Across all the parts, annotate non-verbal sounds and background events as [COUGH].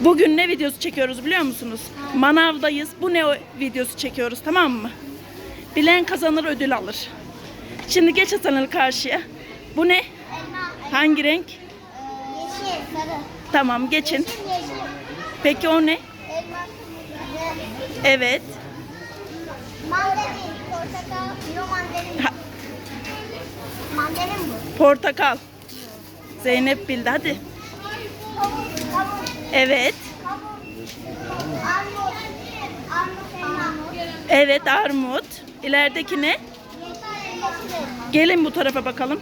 Bugün ne videosu çekiyoruz biliyor musunuz? Manavdayız. Bu ne videosu çekiyoruz tamam mı? Bilen kazanır ödül alır. Şimdi geç Hasan karşıya. Bu ne? Elma. Hangi renk? Yeşil. Sarı. Tamam geçin. Peki o ne? Elma. Evet. Mandalin. Portakal. Yo mandalin. Ha, Mandalin bu. portakal. Zeynep bildi hadi. Evet. Evet armut. İlerideki ne? Gelin bu tarafa bakalım.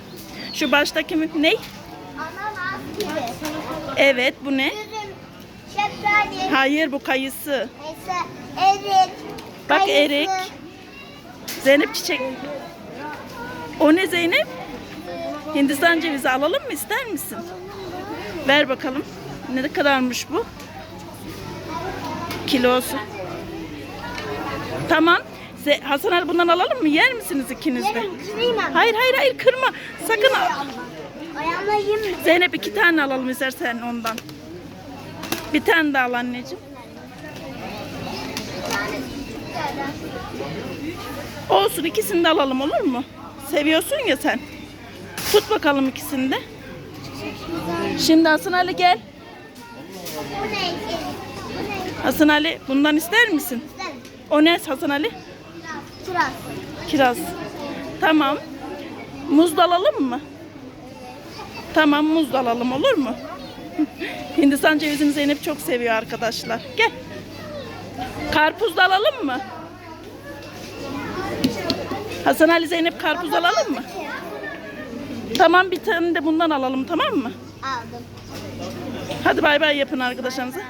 Şu baştaki mi? Ne? Evet bu ne? Hayır bu kayısı. Erik. Bak erik. Zeynep çiçek. O ne Zeynep? Hindistan cevizi alalım mı ister misin? Ver bakalım. Ne kadarmış bu? Kilosu. Tamam. Hasan Ali bundan alalım mı? Yer misiniz ikiniz de? Yerim. Kırayım ben. Hayır hayır hayır kırma. Sakın. Ayağımla yiyeyim mi? Zeynep iki tane alalım istersen ondan. Bir tane daha al anneciğim. Olsun ikisini de alalım olur mu? Seviyorsun ya sen. Tut bakalım ikisini de. Şimdi Hasan Ali gel. Hasan Ali bundan ister misin? İsterim. O ne Hasan Ali? Kiraz. Kiraz. Tamam. Muz da alalım mı? Tamam muz da alalım olur mu? [LAUGHS] Hindistan cevizini Zeynep çok seviyor arkadaşlar. Gel. Karpuz da alalım mı? Hasan Ali Zeynep karpuz alalım mı? Tamam bir tane de bundan alalım tamam mı? Aldım. Hadi bay bay yapın arkadaşlarınıza.